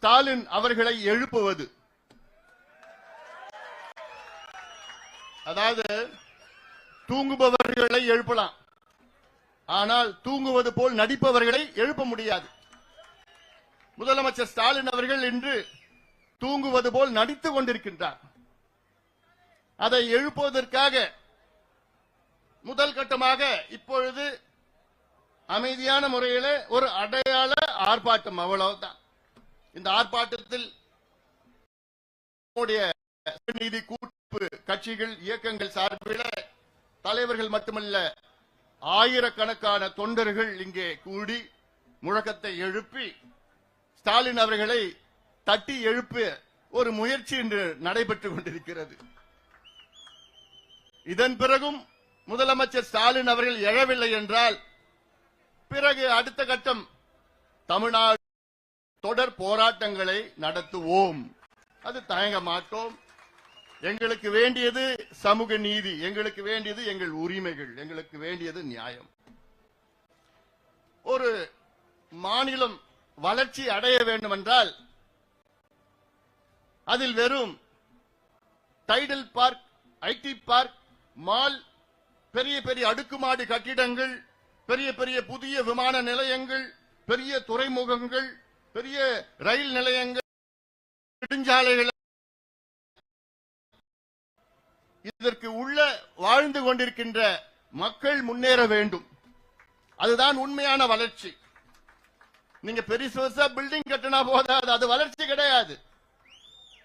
ஸ்டாலின் அவர்களை எழுப்புவது. அதாவது தூங்குபவர்களை எழுப்பலாம். ஆனால் தூங்குவது போல் நடிப்பவர்களை எழுப்ப முடியாது. முதலமைச்சர் ஸ்டாலின் அவர்கள் இன்று தூங்குவது போல் நடித்துக் கொண்டிருக்கின்றார். அதை எழுப்புவதற்காக முதல் கட்டமாக இப்பொழுது அமைதியான முறையில ஒரு அடையாள ஆர்ப்பாட்டம் அவ்வளவுதான். இந்த ஆர்ப்பாட்டத்தில் நம்முடைய நீதி கூட்டு கட்சிகள் இயக்கங்கள் சார்பில் தலைவர்கள் மட்டுமல்ல ஆயிரக்கணக்கான தொண்டர்கள் இங்கே கூடி முழக்கத்தை எழுப்பி ஸ்டாலின் அவர்களை தட்டி எழுப்ப ஒரு முயற்சி இன்று நடைபெற்றுக் கொண்டிருக்கிறது. இதன் பிறகும் முதலமைச்சர் ஸ்டாலின் அவர்கள் எழவில்லை என்றால் பிறகு அடுத்த கட்டம் தமிழ்நாடு தொடர் போராட்டங்களை நடத்துவோம். அது தயங்க மாட்டோம் எங்களுக்கு வேண்டியது சமூக நீதி எங்களுக்கு வேண்டியது எங்கள் உரிமைகள் எங்களுக்கு வேண்டியது நியாயம். ஒரு மாநிலம் வளர்ச்சி அடைய வேண்டும் என்றால் அதில் வெறும் Tidel park IT park mall பெரிய பெரிய அடுக்குமாடி கட்டிடங்கள் பெரிய பெரிய புதிய விமான நிலையங்கள் பெரிய துறைமுகங்கள் பெரிய ரயில் நிலையங்கள் நெடுஞ்சாலைகள். இதற்கு உள்ள வாழ்ந்து கொண்டிருக்கின்ற மக்கள் முன்னேற வேண்டும். அதுதான் உண்மையான வளர்ச்சி. நீங்க பெருசு பெருசா பில்டிங் கட்டினா போதாது. அது வளர்ச்சி கிடையாது.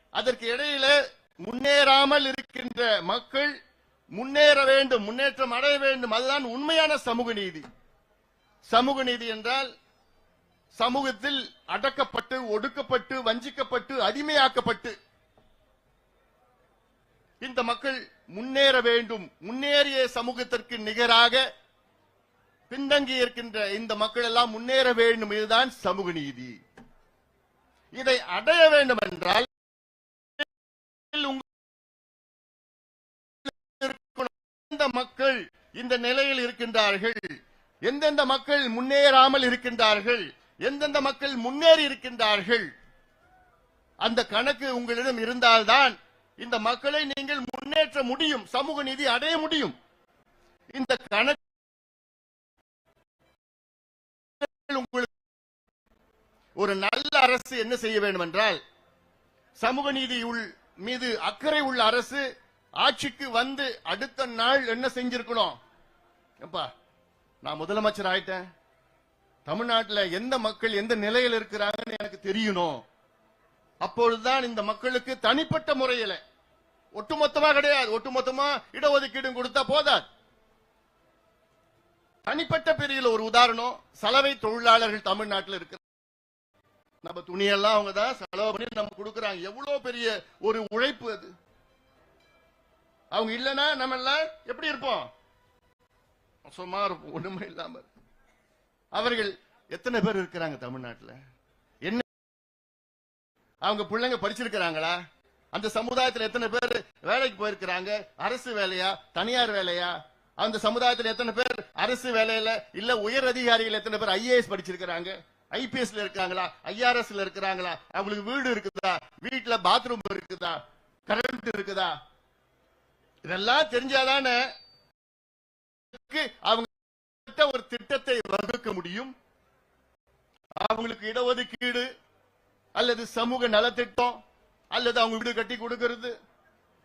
அதற்கு இடையில முன்னேறாமல் இருக்கின்ற மக்கள் முன்னேற வேண்டும் முன்னேற்றம் அடைய வேண்டும். அதுதான் உண்மையான சமூக நீதி. சமூக நீதி என்றால் சமூகத்தில் அடக்கப்பட்டு ஒடுக்கப்பட்டு வஞ்சிக்கப்பட்டு அடிமையாக்கப்பட்டு இந்த மக்கள் முன்னேற வேண்டும். முன்னேறிய சமூகத்திற்கு நிகராக பின்தங்கி இருக்கின்ற இந்த மக்கள் எல்லாம் முன்னேற வேண்டும். இதுதான் சமூக நீதி. இதை அடைய வேண்டும் என்றால் எந்த மக்கள் இந்த நிலையில் இருக்கின்றார்கள்? எந்தெந்த மக்கள் முன்னேறாமல் இருக்கின்றார்கள்? எந்தெந்த மக்கள் முன்னேறி இருக்கின்றார்கள் அந்த கணக்கு உங்களிடம் இருந்தால்தான் இந்த மக்களை நீங்கள் முன்னேற்ற முடியும் சமூக நீதி அடைய முடியும். இந்த கணக்கு உங்களுக்கு ஒரு நல்ல அரசு என்ன செய்ய வேண்டும் என்றால் சமூக நீதி உள் மீது அக்கறை உள்ள அரசு ஆட்சிக்கு வந்து அடுத்த நாள் என்ன செஞ்சிருக்கணும்? எப்பா நான் முதலமைச்சர் ஆயிட்டேன். தமிழ்நாட்டில் எந்த மக்கள் எந்த நிலையில் இருக்கிறாங்கன்னு எனக்கு தெரியணும். அப்பொழுதுதான் இந்த மக்களுக்கு தனிப்பட்ட முறையில ஒட்டுமொத்தமா கிடையாது ஒட்டுமொத்தமா இடஒதுக்கீடு கொடுத்தா போதாது. தனிப்பட்ட பிரிவில் ஒரு உதாரணம் சலவை தொழிலாளர்கள் தமிழ்நாட்டில் இருக்கிற நம்ம துணியெல்லாம் அவங்க தான் செலவு பண்ணி நம்ம கொடுக்குறாங்க. எவ்வளவு பெரிய ஒரு உழைப்பு அது. அவங்க இல்லைன்னா நம்ம எல்லாம் எப்படி இருப்போம்? சும்மா இருப்போம் ஒண்ணுமே இல்லாமல் அவர்கள் எத்தனை பேர் இருக்கிறாங்க தமிழ்நாட்டுல? என்ன? அவங்க பிள்ளைங்க படிச்சிருக்கிறாங்களா? அந்த சமுதாயத்தில் எத்தனை பேர் வேலைக்கு போயிருக்கிறாங்க? அரசு வேலையா? தனியார் வேலையா? அந்த சமுதாயத்தில் எத்தனை பேர் அரசு வேலையில இல்ல உயர் அதிகாரிகள் எத்தனை பேர் ஐஏஎஸ் படிச்சிருக்கிறாங்க? ஐபிஎஸ்ல இருக்காங்களா? ஐஆர்எஸ்ல இருக்கிறாங்களா? அவங்களுக்கு வீடு இருக்குதா? வீட்டுல பாத்ரூம் இருக்குதா? கரண்ட் இருக்குதா? இதெல்லாம் தெரிஞ்சாதானே அவங்க ஒரு திட்டத்தை வகுக்க முடியும்? அவங்களுக்கு இடஒதுக்கீடு அல்லது சமூக நலத்திட்டம் அல்லது அவங்க வீடு கட்டி கொடுக்கிறது.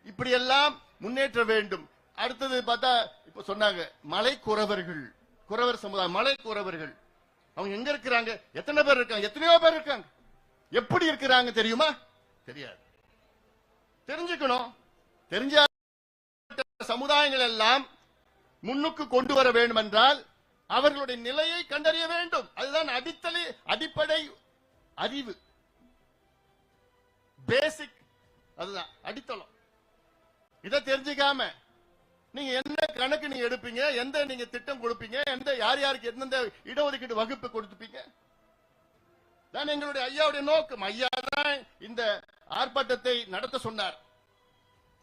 இப்படி எல்லாம் முன்னேற்ற வேண்டும். அடுத்தது பார்த்தா இப்ப சொன்னாங்க மலை குறவர்கள் குறவர் சமுதாயம் மலை குறவர்கள் அவங்க எங்க இருக்கிறாங்க? எத்தனை பேர் இருக்காங்க? எத்தனையோ பேர் இருக்காங்க. எப்படி இருக்கிறாங்க தெரியுமா? தெரியாது. தெரிஞ்சுக்கணும். தெரிஞ்ச சமுதாயங்கள் எல்லாம் முன்னுக்கு கொண்டு வர வேண்டும் என்றால் அவர்களுடைய நிலையை கண்டறிய வேண்டும். அதுதான் அடித்தளை அடிப்படை அறிவு. பேசிக் அதுதான் அடித்தளம். இதை தெரிஞ்சுக்காம நீங்க என்ன கணக்கு நீங்க எடுப்பீங்க எந்த நீங்க திட்டம் கொடுப்பீங்க எந்த யார் யாருக்கு எந்தெந்த இடஒதுக்கீடு வகுப்பு கொடுத்துப்பீங்க? தான் எங்களுடைய ஐயாவுடைய நோக்கம். ஐயா தான் இந்த ஆர்ப்பாட்டத்தை நடத்த சொன்னார்.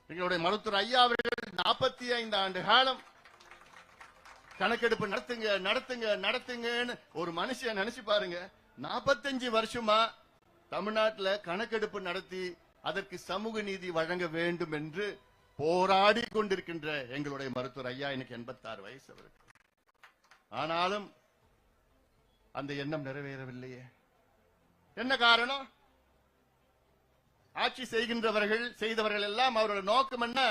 எங்களுடைய மருத்துவர் ஐயா அவர்கள் நாற்பத்தி ஐந்து ஆண்டு காலம் கணக்கெடுப்பு நடத்துங்க நடத்துங்க நடத்துங்கன்னு ஒரு மனுஷன் நினைச்சு பாருங்க. நாற்பத்தஞ்சு வருஷமா தமிழ்நாட்டுல கணக்கெடுப்பு நடத்தி அதற்கு சமூக நீதி வழங்க வேண்டும் என்று போராடி கொண்டிருக்கின்ற எங்களுடைய மருத்துவர் ஐயா எனக்கு எண்பத்தாறு வயசு அவருக்கு ஆனாலும் அந்த எண்ணம் நிறைவேறவில்லையே. என்ன காரணம்? ஆட்சி செய்கின்றவர்கள் செய்தவர்கள் எல்லாம் அவரோட நோக்கம் என்ன?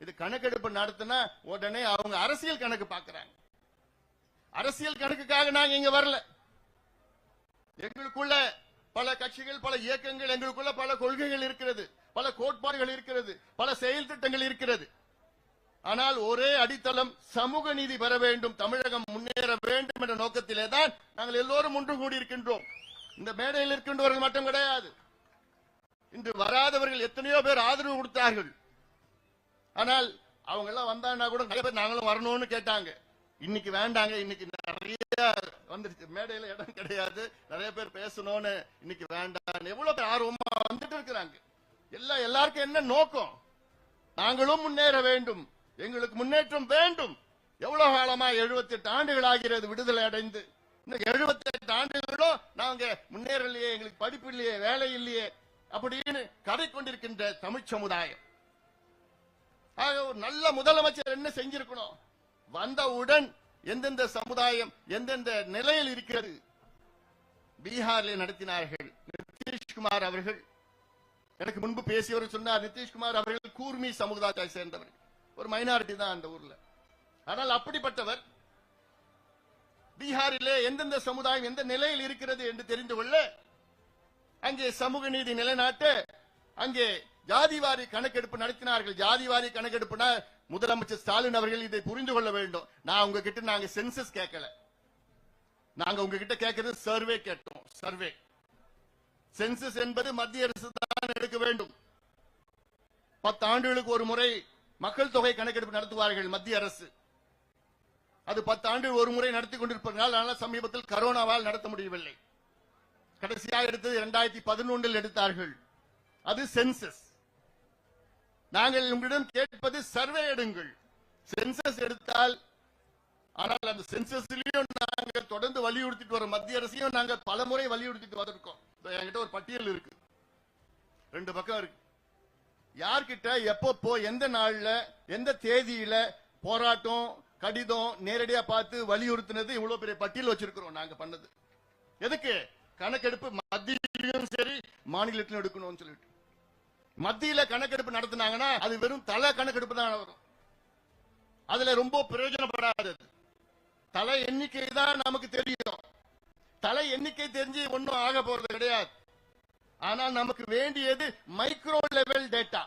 இது கணக்கெடுப்பு நடத்தினா உடனே அவங்க அரசியல் கணக்கு பாக்குறாங்க அரசியல் கணக்குக்காக நாங்க இங்க வரல. எங்களுக்குள்ள பல கட்சிகள் பல இயக்கங்கள் எங்களுக்குள்ள பல கொள்கைகள் இருக்கிறது. பல கோட்பாடுகள் இருக்கிறது. பல செயல் திட்டங்கள் இருக்கிறது. ஆனால் ஒரே அடித்தளம் சமூக நீதி பெற வேண்டும் தமிழகம் முன்னேற வேண்டும் என்ற நோக்கத்திலே தான் நாங்கள் எல்லோரும் ஒன்று கூடியிருக்கின்றோம். இந்த மேடையில் இருக்கின்றவர்கள் மட்டும் கிடையாது. இன்று வராதவர்கள் எத்தனையோ பேர் ஆதரவு கொடுத்தார்கள். ஆனால் அவங்க எல்லாம் வந்தாங்கன்னா கூட நிறைய பேர் நாங்களும் வரணும்னு கேட்டாங்க. இன்னைக்கு வேண்டாங்க இன்னைக்கு நிறைய வந்துருச்சு. மேடையில இடம் கிடையாது. நிறைய பேர் பேசணும்னு இன்னைக்கு வேண்டாம் எவ்வளவு பேர் ஆர்வமா வந்துட்டு இருக்கிறாங்க. எல்லா எல்லாருக்கும் என்ன நோக்கம்? நாங்களும் முன்னேற வேண்டும். எங்களுக்கு முன்னேற்றம் வேண்டும். எவ்வளவு காலமா 78 ஆண்டுகள் ஆகிறது விடுதலை அடைந்து. இந்த 78 ஆண்டுகளும் நாங்க முன்னேறலையே எங்களுக்கு படிப்பு இல்லையே வேலை இல்லையே அப்படின்னு கதை கொண்டிருக்கின்ற தமிழ் சமுதாயம். ஆக ஒரு நல்ல முதலமைச்சர் என்ன செஞ்சிருக்கணும்? வந்தவுடன் எந்தெந்த சமுதாயம் எந்தெந்த நிலையில் இருக்கிறது? பீகாரில் நடத்தினார்கள் நிதிஷ்குமார் அவர்கள். எனக்கு முன்பு பேசியவர் சொன்னார் நிதிஷ்குமார் அவர்கள் கூர்மி சமுதாயத்தை சேர்ந்தவர். ஒரு மைனாரிட்டி தான் அந்த ஊர்ல. ஆனால் அப்படிப்பட்டவர் பீகாரிலே எந்தெந்த சமுதாயம் எந்த நிலையில் இருக்கிறது என்று தெரிந்து கொள்ள அங்கே சமூக நீதி நிலைநாட்ட அங்கே ஜாதிவாரி கணக்கெடுப்பு நடத்தினார்கள். ஜாதிவாரி கணக்கெடுப்புனா முதலமைச்சர் ஸ்டாலின் அவர்கள் இதை புரிந்து கொள்ள வேண்டும். நான் உங்ககிட்ட நாங்க சென்சஸ் கேட்கல. நாங்க உங்ககிட்ட கேட்கறது சர்வே கேட்டோம். சர்வே. சென்சஸ் என்பது மத்திய அரசு தான் எடுக்க வேண்டும். பத்து ஆண்டுகளுக்கு ஒரு முறை மக்கள் தொகை கணக்கெடுப்பு நடத்துவார்கள் மத்திய அரசு. அது பத்து ஆண்டு ஒரு முறை நடத்தி கொண்டிருப்பதனால் ஆனால் சமீபத்தில் கரோனாவால் நடத்த முடியவில்லை. கடைசியாக எடுத்தது இரண்டாயிரத்தி பதினொன்றில் எடுத்தார்கள். அது சென்சஸ். நாங்கள் உங்களிடம் கேட்பது சர்வே எடுங்கள். சென்சஸ் எடுத்தால் ஆனால் அந்த சென்சஸ்லயும் நாங்க தொடர்ந்து வலியுறுத்திட்டு வரோம். மத்திய அரசையும் நாங்க பல முறை வலியுறுத்திட்டு வந்திருக்கோம். என்கிட்ட ஒரு பட்டியல் இருக்கு. ரெண்டு பக்கம் இருக்கு. யார்கிட்ட எப்பப்போ எந்த நாள்ல எந்த தேதியில போராட்டம் கடிதம் நேரடியா பார்த்து வலியுறுத்தினது இவ்வளவு பெரிய பட்டியல் வச்சிருக்கிறோம் நாங்க பண்ணது. எதுக்கு? கணக்கெடுப்பு மத்தியிலும் சரி மாநிலத்திலும் எடுக்கணும்னு சொல்லிட்டு. மத்தியில கணக்கெடுப்பு நடத்தினாங்கன்னா அது வெறும் தலை கணக்கெடுப்பு தான் வரும். அதுல ரொம்ப பிரயோஜனப்படாதது தலை எண்ணிக்கை தான் நமக்கு தெரியும். தலை எண்ணிக்கை தெரிஞ்சு ஒன்னும் ஆக போறது கிடையாது. ஆனால் நமக்கு வேண்டியது மைக்ரோ லெவல் டேட்டா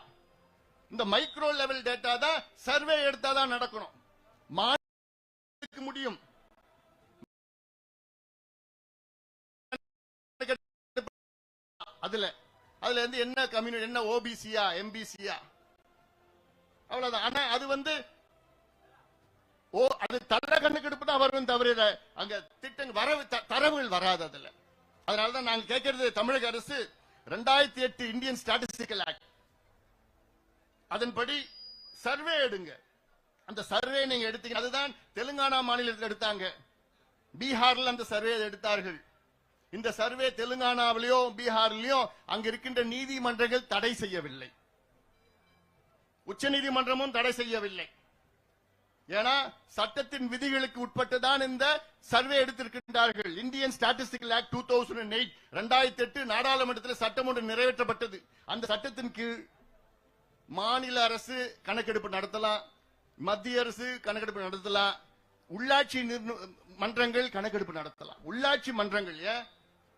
இந்த மைக்ரோ லெவல் டேட்டா தான் சர்வே எடுத்தா தான் நடக்கணும். மாநிலத்துக்கு முடியும். அதுல அதுல இருந்து என்ன கம்யூனி என்ன ஓபிசியா எம்பிசியா அவ்வளவுதான். ஆனா அது வந்து ஓ அது தர கணக்கெடுப்பு தான் வரும் தவிர அங்க திட்டங்கள் வரவு த- தரவுகள் வராது அதுல. அதனாலதான் நாங்க கேட்கறது தமிழக அரசு ரெண்டாயிரத்தி எட்டு இந்தியன் ஸ்டாட்டிஸ்டிக்கல் ஆக்ட் அதன்படி சர்வே எடுங்க. அந்த சர்வே நீங்க எடுத்தீங்க அதுதான் தெலுங்கானா மாநிலத்தில் எடுத்தாங்க. பீகார்ல அந்த சர்வே எடுத்தார்கள். இந்த சர்வே தெலுங்கானாவிலேயோ பீகார்லயோ அங்க இருக்கின்ற நீதிமன்றங்கள் தடை செய்யவில்லை. உச்ச நீதிமன்றமும் தடை செய்யவில்லை. ஏன்னா சட்டத்தின் விதிகளுக்கு உட்பட்டு தான் இந்த survey எடுத்திருக்கின்றார்கள். Indian statistical act two thousand eight ரெண்டாயிரத்தி எட்டு நாடாளுமன்றத்தில் சட்டம் ஒன்று நிறைவேற்றப்பட்டது. அந்த சட்டத்தின் கீழ் மாநில அரசு கணக்கெடுப்பு நடத்தலாம் மத்திய அரசு கணக்கெடுப்பு நடத்தலாம் உள்ளாட்சி மன்றங்கள் கணக்கெடுப்பு நடத்தலாம். உள்ளாட்சி மன்றங்கள் ஏன்?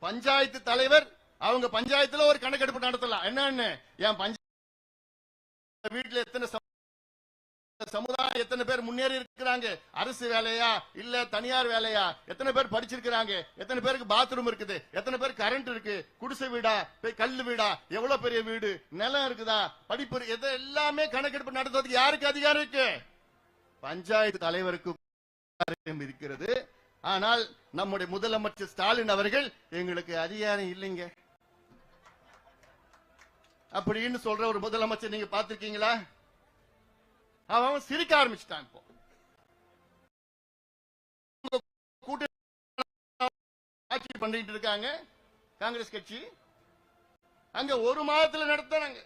பஞ்சாயத்து தலைவர் அவங்க பஞ்சாயத்துல ஒரு கணக்கெடுப்பு நடத்தலாம். என்னன்னு என் பஞ்சாயத்து வீட்டுல எத்தனை சமுதாயம் எத்தனை பேர் முன்னேறி இருக்கிறாங்க? அரசு வேலையா? இல்ல தனியார் வேலையா? எத்தனை பேர் படிச்சிருக்கிறாங்க? எத்தனை பேருக்கு பாத்ரூம் இருக்குது? எத்தனை பேர் கரண்ட் இருக்கு? குடிசை வீடா? பெ- கல்லு வீடா? எவ்வளவு பெரிய வீடு? நிலம் இருக்குதா? படிப்பு இருக்கு எல்லாமே கணக்கெடுப்பு நடத்துறதுக்கு யாருக்கு அதிகாரம் இருக்கு? பஞ்சாயத்து தலைவருக்கு இருக்கிறது. ஆனால் நம்முடைய முதலமைச்சர் ஸ்டாலின் அவர்கள் எங்களுக்கு அதிகாரம் இல்லைங்க. அப்படின்னு சொல்ற ஒரு முதலமைச்சர் நீங்க பாத்திருக்கீங்களா அவன் அவன் சிரிக்க ஆரம்பிச்சிட்டான் இப்போ. ஆட்சி பண்ணிட்டு இருக்காங்க காங்கிரஸ் கட்சி. அங்க ஒரு மாதத்துல நடத்தினாங்க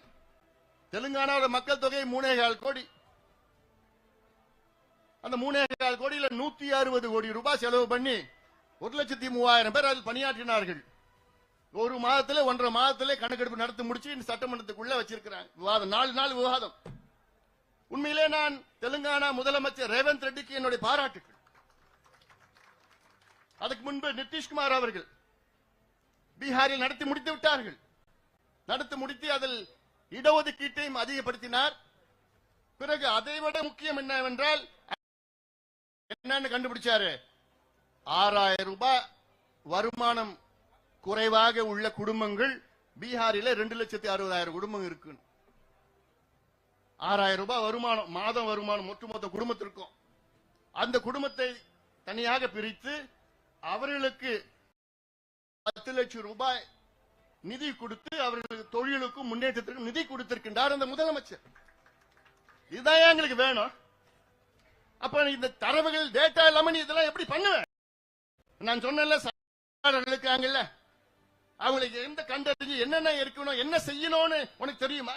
தெலுங்கானாவோட மக்கள் தொகை மூணே கால் கோடி. அந்த மூணே கால் கோடியில நூத்தி அறுபது கோடி ரூபாய் செலவு பண்ணி ஒரு லட்சத்தி மூவாயிரம் பேர் அதில் பணியாற்றினார்கள். ஒரு மாதத்துல ஒன்றரை மாதத்துல கணக்கெடுப்பு நடத்தி முடிச்சு சட்டமன்றத்துக்குள்ள வச்சிருக்கிறாங்க. விவாதம். நாலு நாள் விவாதம். உண்மையிலே நான் தெலுங்கானா முதலமைச்சர் ரேவந்த் ரெட்டிக்கு என்னுடைய பாராட்டுகள் அதுக்கு முன்பு நிதிஷ்குமார் அவர்கள் பீகாரில் நடத்தி முடித்து விட்டார்கள். நடத்தி முடித்து அதில் இடஒதுக்கீட்டையும் அதிகப்படுத்தினார். பிறகு அதைவிட முக்கியம் என்னவென்றால் என்னன்னு கண்டுபிடிச்சாரு? ஆறாயிரம் ரூபாய் வருமானம் குறைவாக உள்ள குடும்பங்கள் பீகாரில ரெண்டு லட்சத்தி அறுபதாயிரம் குடும்பம் இருக்கு ஆறாயிரம் ரூபாய் வருமானம் மாதம் வருமானம் ஒட்டுமொத்த குடும்பத்திற்கும். அந்த குடும்பத்தை தனியாக பிரித்து அவர்களுக்கு பத்து லட்சம் ரூபாய் நிதி கொடுத்து அவர்களுக்கு தொழிலுக்கும் முன்னேற்றத்திற்கும் நிதி கொடுத்திருக்கின்றார் அந்த முதலமைச்சர். இதுதான் எங்களுக்கு வேணும். அப்ப இந்த தரவுகள் டேட்டா இல்லாம நீ இதெல்லாம் எப்படி பண்ணுவேன் நான் சொன்னேன்ல இருக்காங்கல்ல அவங்களுக்கு எந்த கண்டறிஞ்சு என்னென்ன இருக்கணும் என்ன செய்யணும்னு உனக்கு தெரியுமா?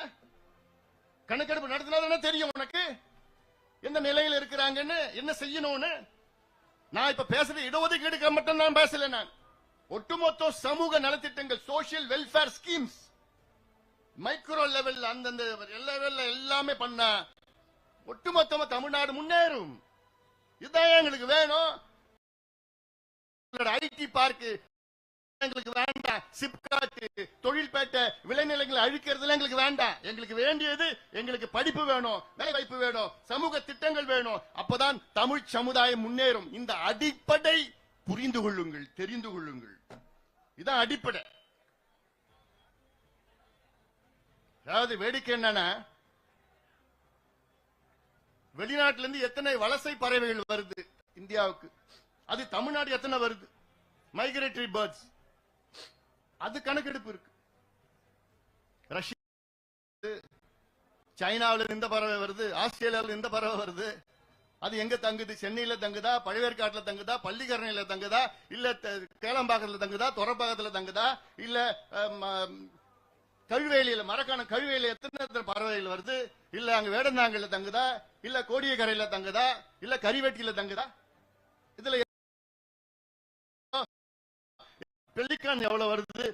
கணக்கெடுப்பு நடத்தினா தானே தெரியும் உனக்கு? எந்த நிலையில இருக்கிறாங்கன்னு என்ன செய்யணும்னு? நான் இப்ப பேசுறது இடஒதுக்கீடுக்கு மட்டும் தான் பேசல நான். ஒட்டுமொத்த சமூக நலத்திட்டங்கள் சோசியல் வெல்ஃபேர் ஸ்கீம்ஸ் மைக்ரோ லெவல்ல அந்தந்த லெவல்ல எல்லாமே பண்ணா ஒட்டுமொத்தமா தமிழ்நாடு முன்னேறும். இதுதான் எங்களுக்கு வேணும். ஐடி பார்க்கு எங்களுக்கு வேண்டாம் சிப்காட் தொழில்பேட்டை விளைநிலங்களை அழிக்கிறதுல எங்களுக்கு வேண்டாம் எங்களுக்கு வேண்டியது எங்களுக்கு படிப்பு வேணும் வேலை வாய்ப்பு வேணும் சமூக திட்டங்கள் வேணும். அப்பதான் தமிழ் சமுதாயம் முன்னேறும். இந்த அடிப்படை புரிந்து கொள்ளுங்கள் தெரிந்து கொள்ளுங்கள். இதான் அடிப்படை. அதாவது வேடிக்கை என்னன்னா வெளிநாட்டுல இருந்து எத்தனை வலசை பறவைகள் வருது இந்தியாவுக்கு? அது தமிழ்நாடு எத்தனை வருது? மைக்ரேட்டரி பேர்ட்ஸ் அது கணக்கெடுப்பு இருக்கு. ரஷ்யா சைனாவில் இந்த பறவை வருது ஆஸ்திரேலியாவில் இந்த பறவை வருது. அது எங்க தங்குது? சென்னையில தங்குதா? பழவேற்காட்டுல தங்குதா? பள்ளிக்கரணையில தங்குதா? இல்ல கேளம்பாக்கத்துல தங்குதா? துறப்பாக்கத்துல தங்குதா? இல்ல கழுவேலியில மரக்கான கழுவேலியில எத்தனை எத்தனை பறவைகள் வருது? இல்ல அங்க வேடந்தாங்கல்ல தங்குதா? இல்ல கோடியக்கரையில தங்குதா? இல்ல கரிவெட்டியில தங்குதா? இதுல பெலிக்கான் எவ்வளவு வருது?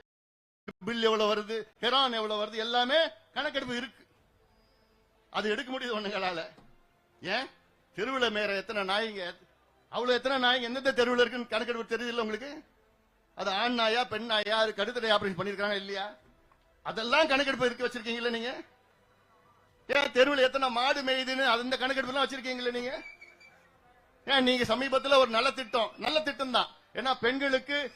பில் எவ்வளவு வருது? ஹெரான் எவ்வளவு வருது? எல்லாமே கணக்கெடுப்பு இருக்கு. அது எடுக்க முடியுது ஒண்ணுங்களால ஏன்? தெருவில் மேற எத்தனை நாய்ங்க? அவ்வளவு எத்தனை நாய்ங்க? எந்தெந்த தெருவில் இருக்குன்னு கணக்கெடுப்பு தெரியுது இல்லை உங்களுக்கு? அது ஆண் நாயா பெண் நாயா? அது கடுத்தடை ஆபரேஷன் பண்ணிருக்காங்க இல்லையா? அதெல்லாம் கணக்கெடுப்பு இருக்கு வச்சிருக்கீங்களா நீங்க? ஏன் தெருவில் எத்தனை மாடு மேயுதுன்னு அந்த கணக்கெடுப்பு எல்லாம் வச்சிருக்கீங்களா நீங்க? ஏன் நீங்க சமீபத்தில் ஒரு நல்ல திட்டம் நல்ல திட்டம் தான். ஏன்னா பெண்களுக்கு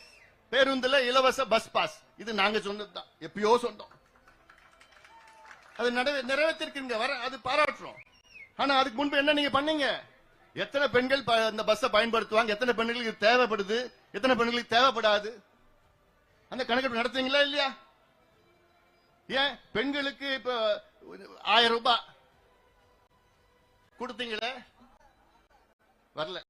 பேருந்துல இலவச பஸ் பாஸ் இது நாங்க சொன்னதுதான் எப்பயோ சொன்னோம். அது நிறைவே- நிறைவேற்றிருக்கீங்க. வர அது பாராட்டுறோம். ஆனா அதுக்கு முன்பு என்ன நீங்க பண்ணீங்க? எத்தனை பெண்கள் ப- அந்த பஸ்ஸை பயன்படுத்துவாங்க? எத்தனை பெண்களுக்கு தேவைப்படுது? எத்தனை பெண்களுக்கு தேவைப்படாது? அந்த கணக்கெடுப்பு நடத்துவீங்களா இல்லையா? ஏன்? பெண்களுக்கு இப்ப ஆயிரம் ரூபாய். கொடுத்தீங்களே? வரல.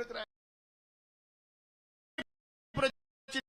negro traído para te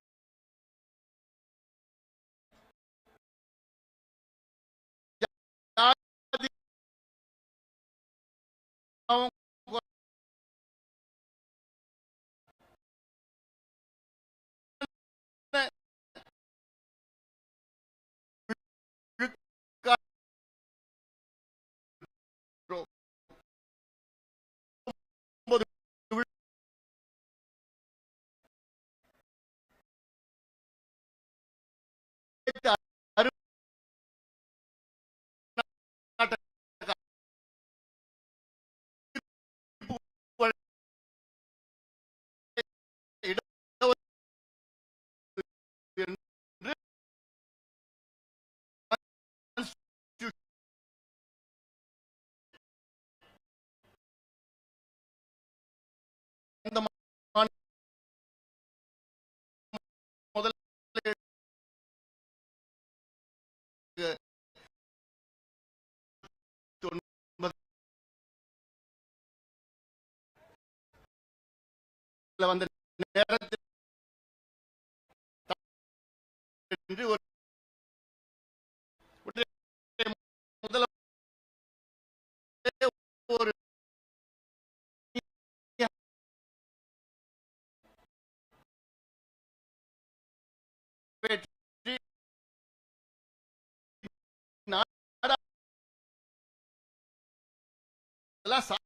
வந்த நேரத்தில் என்று ஒரு ஒரு நாடா- சா-